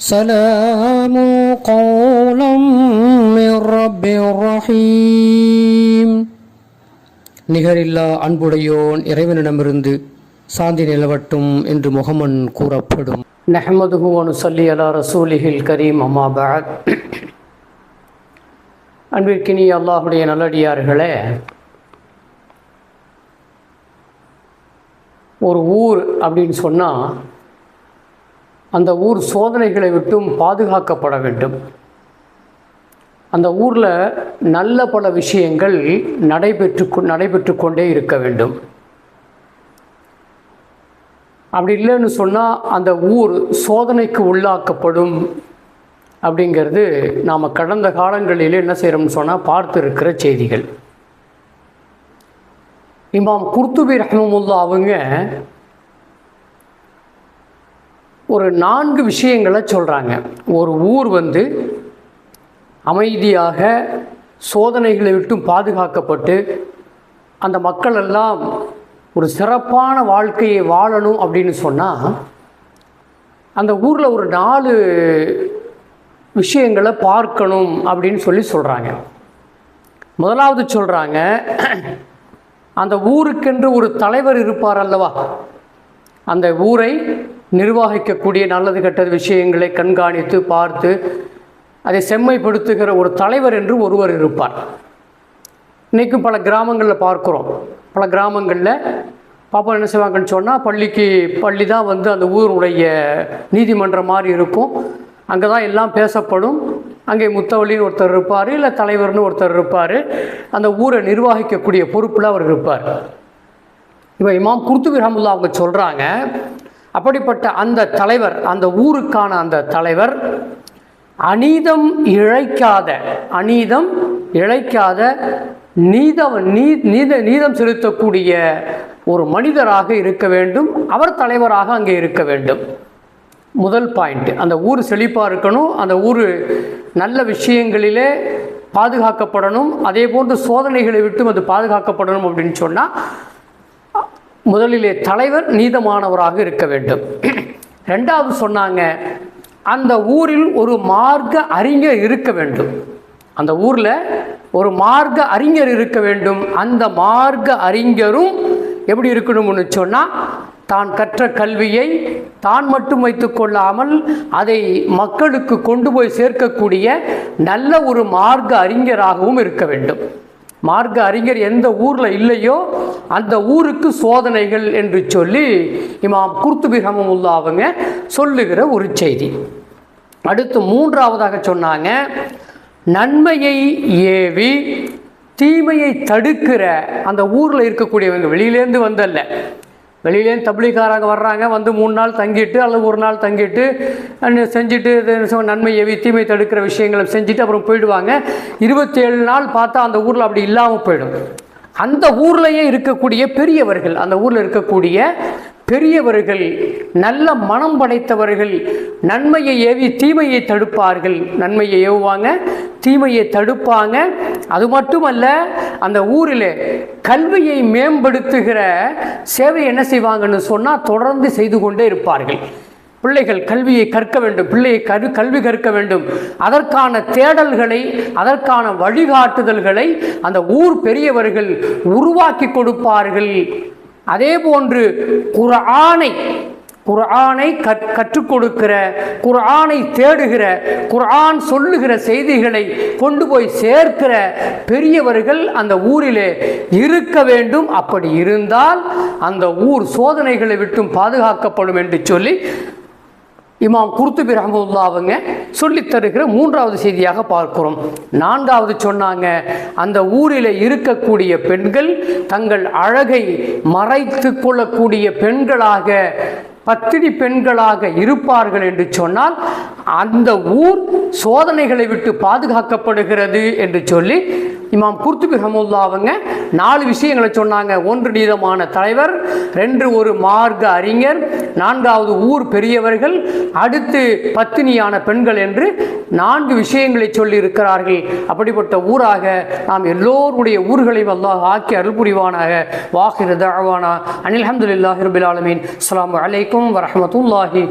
سلام قولا من رب رحيم நிகரில்லா அன்புடையோன் இறைவனிடமிருந்து சாந்தி நிலவட்டும் என்று முகமன் கூறப்படும் நஹமதுஹு அனுசல்லி அலா ரசூலிஹில் கரீம் அம்மாபாத் அன்பிற்கினி அல்லாஹுடைய நல்லடியார்களே ஒரு ஊர் அப்படின்னு சொன்னால் அந்த ஊர் சோதனைகளை விட்டும் பாதுகாக்கப்பட வேண்டும். அந்த ஊரில் நல்ல பல விஷயங்கள் நடைபெற்று நடைபெற்று கொண்டே இருக்க வேண்டும். அப்படி இல்லைன்னு சொன்னால் அந்த ஊர் சோதனைக்கு உள்ளாக்கப்படும் அப்படிங்கிறது நாம் கடந்த காலங்களில் என்ன செய்கிறோம்னு சொன்னால் பார்த்து இருக்கிற செய்திகள். இமாம் குர்துபி ரஹமுல்லா அவங்க ஒரு நான்கு விஷயங்களை சொல்கிறாங்க ஒரு ஊர் வந்து அமைதியாக சோதனைகளை விட்டும் பாதுகாக்கப்பட்டு அந்த மக்கள் எல்லாம் ஒரு சிறப்பான வாழ்க்கையை வாழணும் அப்படின்னு சொன்னால் அந்த ஊரில் ஒரு நாலு விஷயங்களை பார்க்கணும் அப்படின்னு சொல்லி சொல்கிறாங்க முதலாவது சொல்கிறாங்க அந்த ஊருக்கென்று ஒரு தலைவர் இருப்பார் அல்லவா? அந்த ஊரை நிர்வகிக்கக்கூடிய நல்லது கெட்டது விஷயங்களை கண்காணித்து பார்த்து அதை செம்மைப்படுத்துகிற ஒரு தலைவர் என்று ஒருவர் இருப்பார். இன்றைக்கும் பல கிராமங்களில் பார்க்குறோம். பல கிராமங்களில் பாப்பா என்ன செய்வாங்கன்னு சொன்னால் பள்ளிக்கு பள்ளி தான் வந்து அந்த ஊருடைய நீதிமன்றம் மாதிரி இருக்கும். அங்கே தான் எல்லாம் பேசப்படும். அங்கே முத்தவள்ளின்னு ஒருத்தர் இருப்பார் இல்லை தலைவர்னு ஒருத்தர் இருப்பார். அந்த ஊரை நிர்வகிக்கக்கூடிய பொறுப்பில் அவர் இருப்பார். இப்போ இமாம் குர்துபி ரஹமுல்லா அவங்க சொல்கிறாங்க அப்படிப்பட்ட அந்த தலைவர் அந்த ஊருக்கான அந்த தலைவர் அநீதம் இழைக்காத அநீதம் இழைக்காத நீதம் நீ நீத நீதம் செலுத்தக்கூடிய ஒரு மனிதராக இருக்க வேண்டும். அவர் தலைவராக அங்கே இருக்க வேண்டும். முதல் பாயிண்ட் அந்த ஊர் செழிப்பாக இருக்கணும். அந்த ஊர் நல்ல விஷயங்களிலே பாதுகாக்கப்படணும். அதே போன்று சோதனைகளை விட்டும் அது பாதுகாக்கப்படணும் அப்படின்னு சொன்னால் முதலிலே தலைவர் நீதமானவராக இருக்க வேண்டும். ரெண்டாவது சொன்னாங்க அந்த ஊரில் ஒரு மார்க்க அறிஞர் இருக்க வேண்டும். அந்த ஊரில் ஒரு மார்க்க அறிஞர் இருக்க வேண்டும். அந்த மார்க்க அறிஞரும் எப்படி இருக்கணும்னு சொன்னால் தான் கற்ற கல்வியை தான் மட்டும் வைத்து கொள்ளாமல் அதை மக்களுக்கு கொண்டு போய் சேர்க்கக்கூடிய நல்ல ஒரு மார்க்க அறிஞராகவும் இருக்க வேண்டும். மார்க்க அறிஞர் எந்த ஊரில் இல்லையோ அந்த ஊருக்கு சோதனைகள் என்று சொல்லி இமாம் குர்துபி உள்ள அவங்க சொல்லுகிற ஒரு செய்தி. அடுத்து மூன்றாவதாக சொன்னாங்க நன்மையை ஏவி தீமையை தடுக்கிற அந்த ஊரில் இருக்கக்கூடியவங்க வெளியிலேருந்து வந்தல்ல. வெளியிலேயும் தபிலிக்காரங்க வர்றாங்க வந்து மூணு நாள் தங்கிட்டு அல்லது ஒரு நாள் தங்கிட்டு செஞ்சுட்டு நன்மை எவி தீமை தடுக்கிற விஷயங்களை செஞ்சுட்டு அப்புறம் போயிடுவாங்க. இருபத்தேழு நாள் பார்த்தா அந்த ஊரில் அப்படி இல்லாமல் போயிடும். அந்த ஊர்லேயே இருக்கக்கூடிய பெரியவர்கள் அந்த ஊரில் இருக்கக்கூடிய பெரியவர்கள் நல்ல மனம் படைத்தவர்கள் நன்மையை ஏவி தீமையை தடுப்பார்கள். நன்மையை ஏவுவாங்க தீமையை தடுப்பாங்க. அது மட்டுமல்ல அந்த ஊரில் கல்வியை மேம்படுத்துகிற சேவை என்ன செய்வாங்கன்னு சொன்னால் தொடர்ந்து செய்து கொண்டே இருப்பார்கள். பிள்ளைகள் கல்வியை கற்க வேண்டும் பிள்ளையை கரு கல்வி கற்க வேண்டும். அதற்கான தேடல்களை அதற்கான வழிகாட்டுதல்களை அந்த ஊர் பெரியவர்கள் உருவாக்கி கொடுப்பார்கள். அதே போன்று குரானை குர்ஆனை கற் கற்றுக் கொடுக்கிற குர்ஆனை தேடுகிற குர்ஆன் சொல்லுகிற செய்திகளை கொண்டு போய் சேர்க்கிற பெரியவர்கள் அந்த ஊரிலே இருக்க வேண்டும். அப்படி இருந்தால் அந்த ஊர் சோதனைகளை விட்டும் பாதுகாக்கப்படும் என்று சொல்லி இமாம் குர்த்துபி ரஹமுல்லா அவங்க தருகிற மூன்றாவது செய்தியாக பார்க்கிறோம். நான்காவது சொன்னாங்க அந்த ஊரில் இருக்கக்கூடிய பெண்கள் தங்கள் அழகை மறைத்து கொள்ளக்கூடிய பெண்களாக பத்தினி பெண்களாக இருப்பார்கள் என்று சொன்னால் அந்த ஊர் சோதனைகளை விட்டு பாதுகாக்கப்படுகிறது என்று சொல்லி இமாம் குர்துபி ஹமுல்லா அவங்க நாலு விஷயங்களை சொன்னாங்க. ஒன்று நீதமான தலைவர் ரெண்டு ஒரு மார்க்க அறிஞர் நான்காவது ஊர் பெரியவர்கள் அடுத்து பத்தினியான பெண்கள் என்று நான்கு விஷயங்களை சொல்லி இருக்கிறார்கள் அப்படிப்பட்ட ஊராக நாம் எல்லோருடைய ஊர்களையும் அல்லாஹ் ஆக்கி அருள் புரிவானாக. வாஹிர தஅவானா. அனில் அல்ஹம்துலில்லாஹி ரபில் ஆலமீன். அஸ்ஸலாமு அலைக்கும் வரஹ்மத்துல்லாஹி